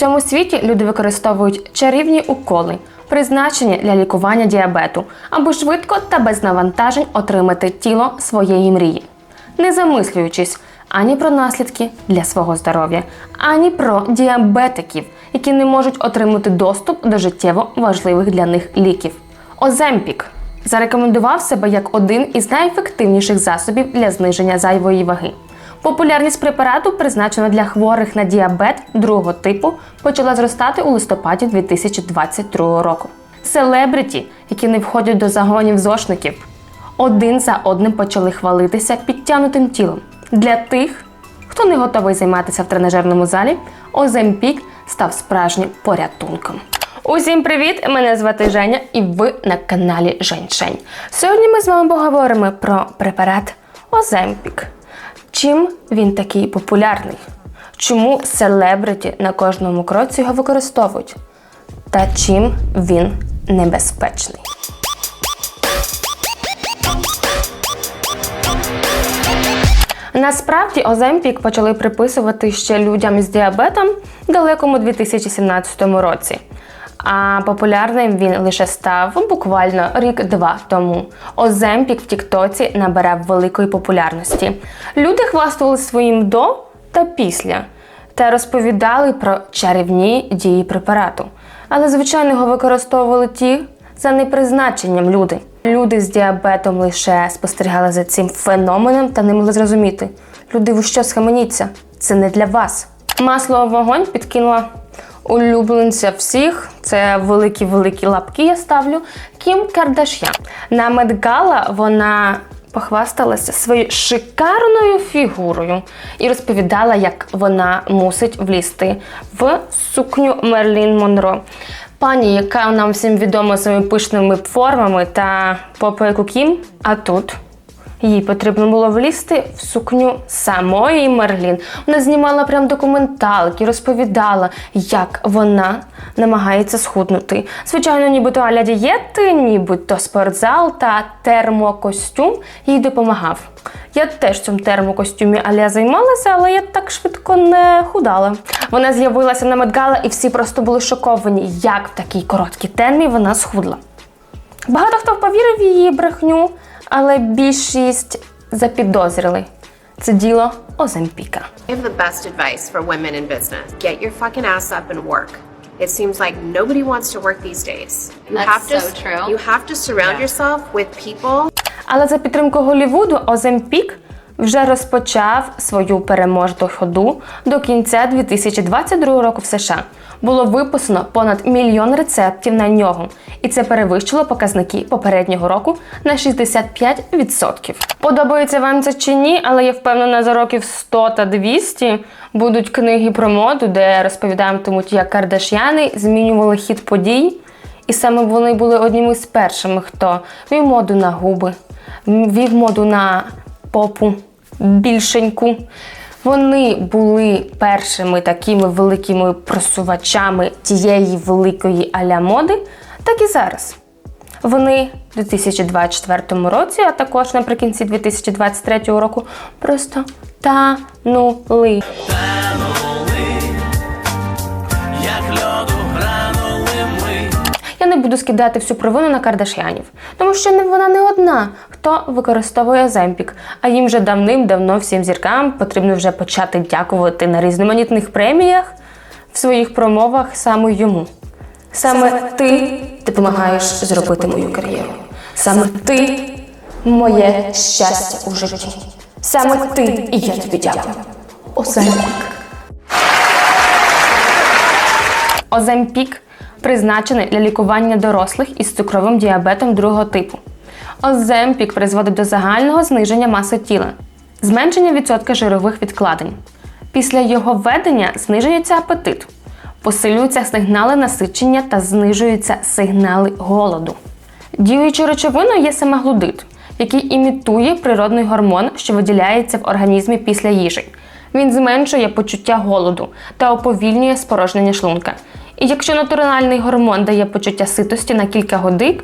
всьому світі люди використовують чарівні уколи, призначені для лікування діабету, аби швидко та без навантажень отримати тіло своєї мрії, не замислюючись ані про наслідки для свого здоров'я, ані про діабетиків, які не можуть отримати доступ до життєво важливих для них ліків. Оземпік зарекомендував себе як один із найефективніших засобів для зниження зайвої ваги. Популярність препарату, призначена для хворих на діабет другого типу, почала зростати у листопаді 2022 року. Селебриті, які не входять до загонів зошників, один за одним почали хвалитися підтягнутим тілом. Для тих, хто не готовий займатися в тренажерному залі, Оземпік став справжнім порятунком. Усім привіт! Мене звати Женя, і ви на каналі Женьшень. Сьогодні ми з вами поговоримо про препарат Оземпік. Чим він такий популярний? Чому селебриті на кожному кроці його використовують? Та чим він небезпечний? Насправді Оземпік почали приписувати ще людям з діабетом в далекому 2017 році. А популярним він лише став буквально рік-два тому. Оземпік в Тіктоці набирав великої популярності. Люди хвастали своїм до та після та розповідали про чарівні дії препарату. Але, звичайно, його використовували ті за непризначенням люди. Люди з діабетом лише спостерігали за цим феноменом та не могли зрозуміти. Люди, ви що схаменіться? Це не для вас. Масло в вогонь підкинула улюбленця всіх. Це великі-великі лапки я ставлю. Кім Кардаш'ян. На Медгала вона похвасталася своєю шикарною фігурою і розповідала, як вона мусить влізти в сукню Мерлін Монро. Пані, яка нам всім відома своїми пишними формами та попою Кім, а тут їй потрібно було влізти в сукню самої Мерлін. Вона знімала прям документалки, розповідала, як вона намагається схуднути. Звичайно, нібито аля дієти, нібито спортзал та термокостюм їй допомагав. Я теж в цьому термокостюмі аля займалася, але я так швидко не худала. Вона з'явилася на Медгала, і всі просто були шоковані, як в такій короткій термі вона схудла. Багато хто повірив в її брехню, але більшість запідозрили. Це діло Оземпіка. I have the best advice for women in business. Get your fucking ass up and work. It seems like nobody wants to work these days. You That's have to so true. you have to surround yeah. yourself with people Але за підтримку Голлівуду Оземпік вже розпочав свою переможну ходу до кінця 2022 року в США. Було виписано понад мільйон рецептів на нього, і це перевищило показники попереднього року на 65%. Подобається вам це чи ні, але я впевнена, за років 100 та 200 будуть книги про моду, де розповідатимуть, як кардаш'яни змінювали хід подій. І саме вони були одніми з першими, хто вів моду на губи, вів моду на попу більшеньку. Вони були першими такими великими просувачами тієї великої аля моди, так і зараз. Вони в 2024 році, а також наприкінці 2023 року, просто танули. Буду скидати всю провину на Кардаш'янів, тому що вона не одна, хто використовує Земпік, а їм вже давним-давно всім зіркам потрібно вже почати дякувати на різноманітних преміях в своїх промовах саме йому. Саме ти допомагаєш зробити мою кар'єру. Саме ти моє щастя у житті. Саме ти і я тобі дякую. Оземпік. Оземпік призначений для лікування дорослих із цукровим діабетом другого типу. Оземпік призводить до загального зниження маси тіла, зменшення відсотка жирових відкладень. Після його введення знижується апетит, посилюються сигнали насичення та знижуються сигнали голоду. Діючою речовиною є семаглудит, який імітує природний гормон, що виділяється в організмі після їжі. Він зменшує почуття голоду та уповільнює спорожнення шлунка. І якщо натуральний гормон дає почуття ситості на кілька годин,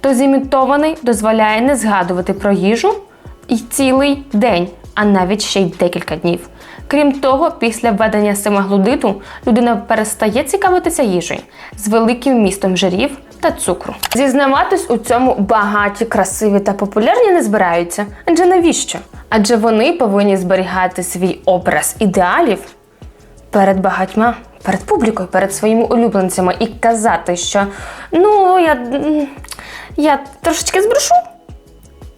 то зімітований дозволяє не згадувати про їжу і цілий день, а навіть ще й декілька днів. Крім того, після введення семаглудиту людина перестає цікавитися їжею з великим містом жирів та цукру. Зізнаватись у цьому багаті, красиві та популярні не збираються. Адже навіщо? Адже вони повинні зберігати свій образ ідеалів перед багатьма, перед публікою, перед своїми улюбленцями і казати, що ну я, я трошечки збрешу.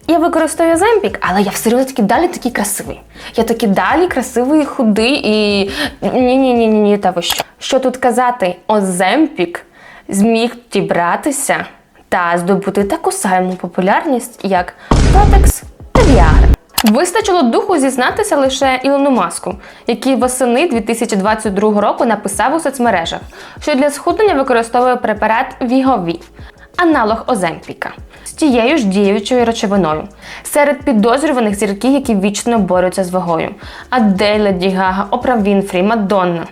Я використовую земпік, але я все одно таки далі такий красивий. Я таки далі красивий, худий і ні-ні-ні, ні та ви що. Що тут казати? Оземпік зміг дібратися та здобути таку саму популярність, як Протекс. Вистачило духу зізнатися лише Ілону Маску, який восени 2022 року написав у соцмережах, що для схуднення використовує препарат Вігові, аналог Оземпіка, з тією ж діючою речовиною. Серед підозрюваних зірки, які вічно борються з вагою. Адель, Леді Гага, Опра Вінфрі, Мадонна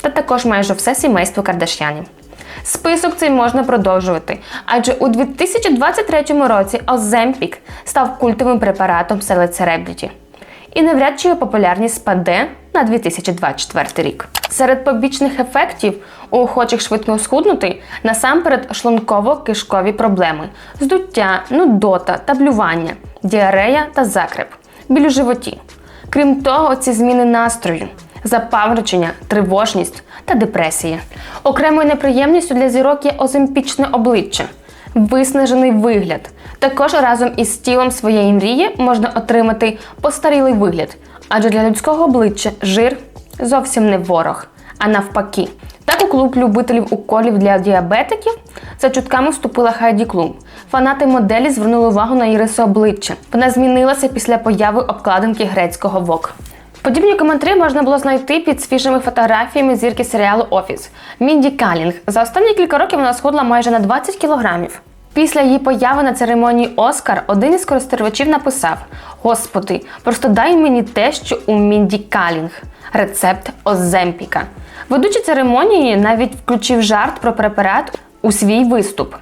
та також майже все сімейство Кардашянів. Список цей можна продовжувати, адже у 2023 році Оземпік став культовим препаратом серед селебріті. І навряд чи його популярність спаде на 2024 рік. Серед побічних ефектів у охочих швидко схуднути насамперед шлунково-кишкові проблеми, здуття, нудота, таблювання, діарея та закреп, біль у животі. Крім того, ці зміни настрою, запаморочення, тривожність та депресія. Окремою неприємністю для зірок є оземпічне обличчя, виснажений вигляд. Також разом із тілом своєї мрії можна отримати постарілий вигляд, адже для людського обличчя жир зовсім не ворог, а навпаки. Так у клуб любителів уколів для діабетиків за чутками вступила Хайді Клум. Фанати моделі звернули увагу на її риси обличчя. Вона змінилася після появи обкладинки грецького ВОК. Подібні коментарі можна було знайти під свіжими фотографіями зірки серіалу Офіс Мінді Калінг. За останні кілька років вона схудла майже на 20 кілограмів. Після її появи на церемонії Оскар один із користувачів написав: Господи, просто дай мені те, що у Мінді Калінг рецепт Оземпіка. Ведучий церемонії навіть включив жарт про препарат у свій виступ.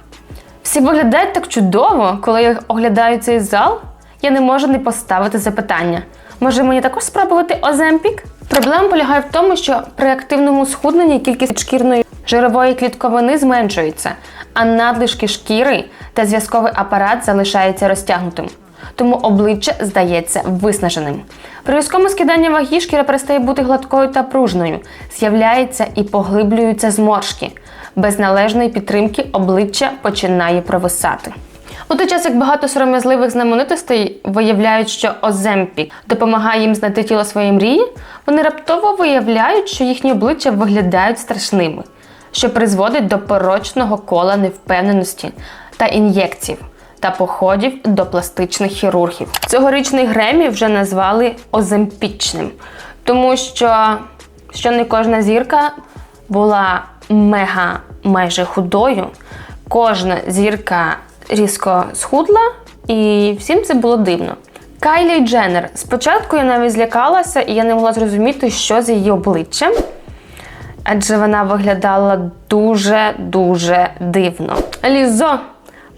Всі виглядають так чудово, коли я оглядаю цей зал, я не можу не поставити запитання. Може мені також спробувати Оземпік? Проблема полягає в тому, що при активному схудненні кількість шкірної жирової клітковини зменшується, а надлишки шкіри та зв'язковий апарат залишається розтягнутим. Тому обличчя здається виснаженим. При різкому скиданні ваги шкіра перестає бути гладкою та пружною, з'являються і поглиблюються зморшки. Без належної підтримки обличчя починає провисати. У той час, як багато сором'язливих знаменитостей виявляють, що Оземпік допомагає їм знайти тіло своєї мрії, вони раптово виявляють, що їхні обличчя виглядають страшними, що призводить до порочного кола невпевненості та ін'єкцій та походів до пластичних хірургів. Цьогорічний Гремі вже назвали оземпічним, тому що, що не кожна зірка була мега майже худою. Кожна зірка різко схудла, і всім це було дивно. Кайлі Дженнер. Спочатку я навіть злякалася, і я не могла зрозуміти, що з її обличчям, адже вона виглядала дуже-дуже дивно. Лізо,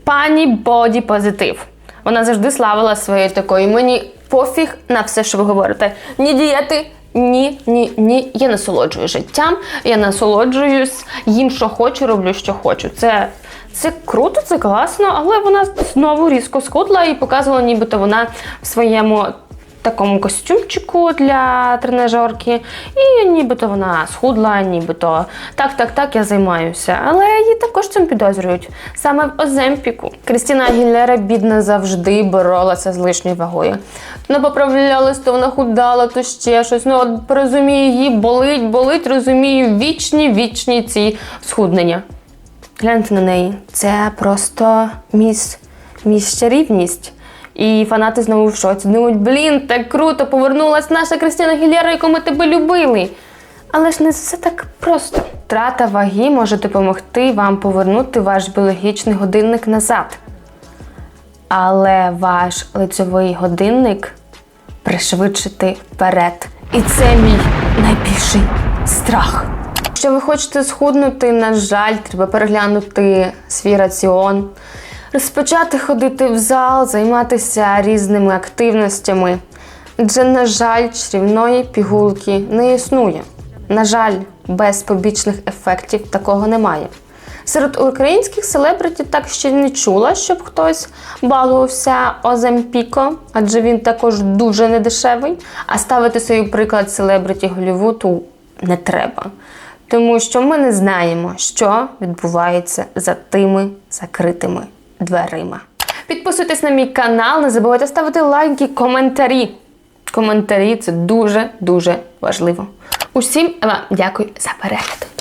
пані боді позитив. Вона завжди славила своєю такою. Мені пофіг на все, що ви говорите. Ні дієти, ні, ні, ні. Я насолоджую життям, я насолоджуюсь їм, що хочу, роблю, що хочу. Це, це круто, це класно, але вона знову різко схудла і показувала, нібито вона в своєму такому костюмчику для тренажерки, і нібито вона схудла, нібито так, так, так, я займаюся. Але її також цим підозрюють. Саме в Оземпіку Крістіна Агілера, бідна, завжди боролася з лишньою вагою. Ну, поправлялась, то вона худала, то ще щось. Ну, от розумію, її болить, болить, розумію, вічні, вічні ці схуднення. Гляньте на неї. Це просто міс, міс чарівність. І фанати знову в шоці. Думають, блін, так круто, повернулась наша Кристина Гілєра, яку ми тебе любили. Але ж не все так просто. Трата ваги може допомогти вам повернути ваш біологічний годинник назад. Але ваш лицьовий годинник пришвидшити вперед. І це мій найбільший страх. Якщо ви хочете схуднути, на жаль, треба переглянути свій раціон, розпочати ходити в зал, займатися різними активностями. Адже, на жаль, чарівної пігулки не існує. На жаль, без побічних ефектів такого немає. Серед українських селебриті так ще не чула, щоб хтось балувався Оземпіко, адже він також дуже недешевий. А ставити свій приклад селебриті Голлівуду не треба. Тому що ми не знаємо, що відбувається за тими закритими дверима. Підписуйтесь на мій канал, не забувайте ставити лайки, коментарі. Коментарі це дуже дуже важливо. Усім вам дякую за перегляд.